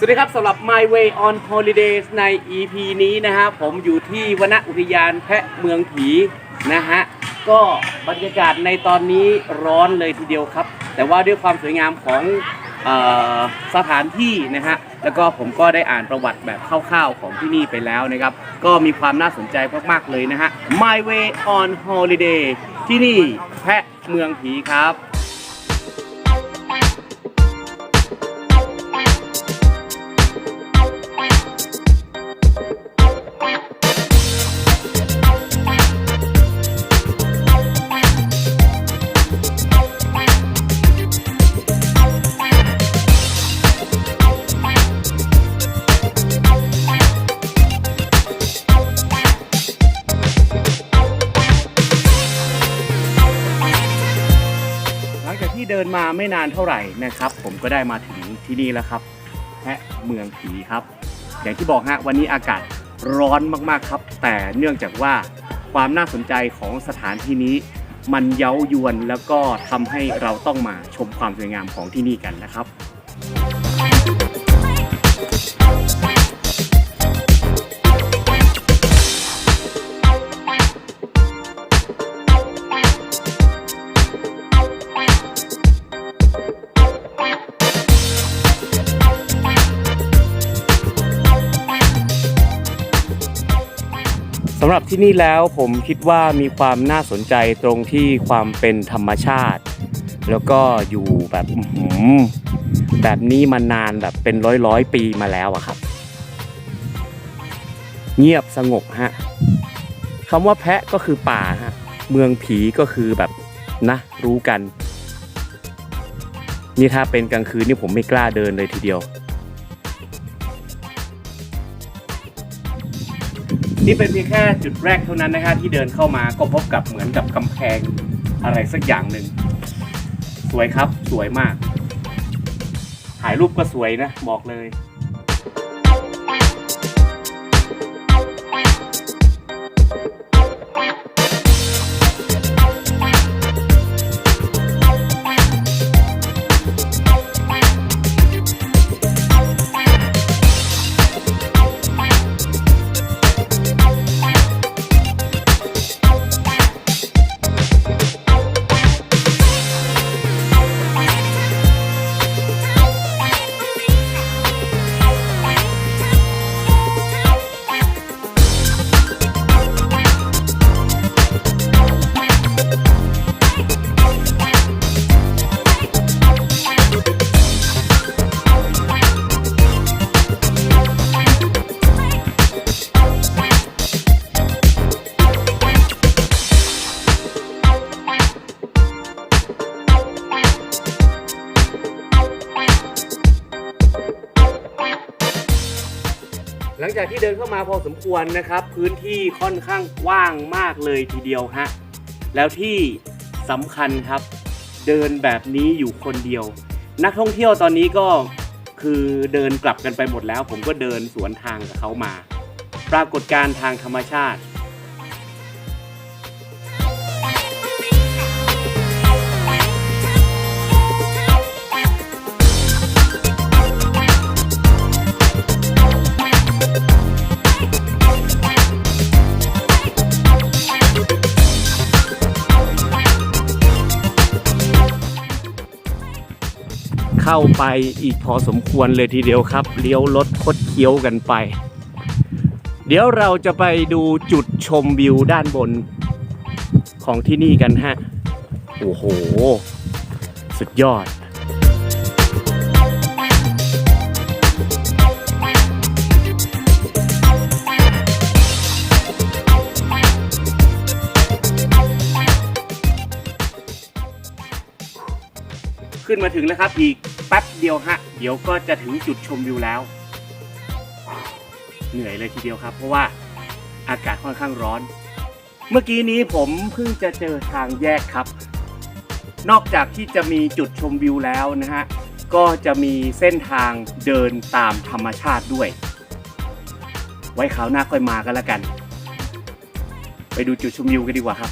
สวัสดีครับสำหรับ My Way on Holidays ใน EP นี้นะฮะผมอยู่ที่วนอุทยานแพะเมืองผีนะฮะก็บรรยากาศในตอนนี้ร้อนเลยทีเดียวครับ แต่ว่าด้วยความสวยงามของออสถานที่นะฮะแล้วก็ผมก็ได้อ่านประวัติแบบคร่าวๆของที่นี่ไปแล้วนะครับ ก็มีความน่าสนใจมากๆเลยนะฮะ My Way on Holiday ที่นี่แพะเมืองผีครับ ดินมาไม่นานเท่าไหร่นะครับ ผมก็ได้มาถึงที่นี่แล้วครับแพะเมืองผีครับ อย่างที่บอกฮะวันนี้อากาศร้อนมากๆครับ แต่เนื่องจากว่าความน่าสนใจของสถานที่นี้ มันเย้ายวนแล้วก็ทำให้เราต้องมาชมความสวยงามของที่นี่กันนะครับ สำหรับที่นี่แล้วผมคิดว่ามีความน่าสนใจตรงที่ความเป็นธรรมชาติ แล้วก็อยู่แบบแบบนี้มานานแบบเป็นร้อยร้อยปีมาแล้วอะครับ เงียบสงบฮะคำว่าแพะก็คือป่าฮะเมืองผีก็คือแบบนะรู้กัน นี่ถ้าเป็นกลางคืนนี่ผมไม่กล้าเดินเลยทีเดียว นี่เป็นเพียงแค่จุดแรกเท่านั้นนะครับที่เดินเข้ามาก็พบกับเหมือนกับกำแพงอะไรสักอย่างหนึ่ง สวยครับสวยมาก ถ่ายรูปก็สวยนะ บอกเลย ลังจากที่เดินเข้ามาพอสมควรนะครับ พื้นที่ค่อนข้างกว้างมากเลยทีเดียวฮะแล้วที่สำคัญครับ เดินแบบนี้อยู่คนเดียว นักท่องเที่ยวตอนนี้ก็คือเดินกลับกันไปหมดแล้ว ผมก็เดินสวนทางกับเขามา ปรากฏการทางธรรมชาติ เข้าไปอีกพอสมควรเลยทีเดียวครับ เลี้ยวรถคดเคี้ยวกันไป เดี๋ยวเราจะไปดูจุดชมวิวด้านบนของที่นี่กันฮะ โอ้โห สุดยอด ขึ้นมาถึงแล้วครับ อีกแป๊บเดียวฮะ เดี๋ยวก็จะถึงจุดชมวิวแล้ว เหนื่อยเลยทีเดียวครับ เพราะว่าอากาศค่อนข้างร้อน เมื่อกี้นี้ผมเพิ่งจะเจอทางแยกครับ นอกจากที่จะมีจุดชมวิวแล้วนะฮะ ก็จะมีเส้นทางเดินตามธรรมชาติด้วย ไว้คราวหน้าค่อยมากันละกัน ไปดูจุดชมวิวกันดีกว่าครับ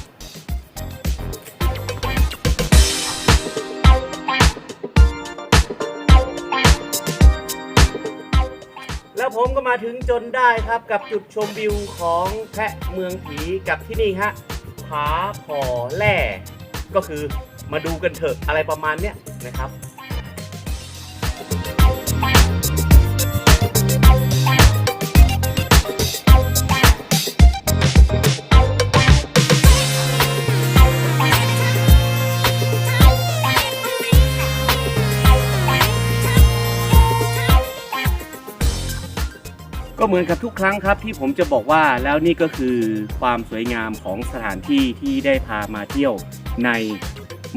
ผมก็มาถึงจนได้ครับกับจุดชมวิวของแพะเมืองผีกับที่นี่ฮะผาผอแล่ก็คือมาดูกันเถอะอะไรประมาณเนี้ยนะครับ เหมือนกับทุกครั้งครับที่ผมจะบอกว่าแล้วนี่ก็คือความสวยงามของสถานที่ที่ได้พามาเที่ยวใน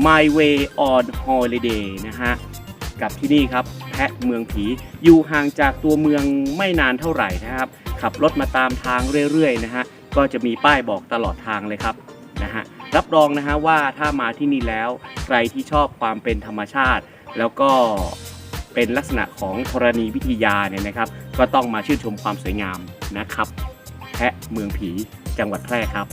My Way on Holiday นะฮะ กับที่นี่ครับ แพะเมืองผีอยู่ห่างจากตัวเมืองไม่นานเท่าไหร่นะครับ ขับรถมาตามทางเรื่อยๆนะฮะ ก็จะมีป้ายบอกตลอดทางเลยครับนะฮะรับรองนะฮะว่าถ้ามาที่นี่แล้วใครที่ชอบความเป็นธรรมชาติ แล้วก็เป็นลักษณะของธรณีวิทยาเนี่ยนะครับ ก็ต้องมาชื่นชมความสวยงามนะครับ แพะเมืองผีจังหวัดแพร่ครับ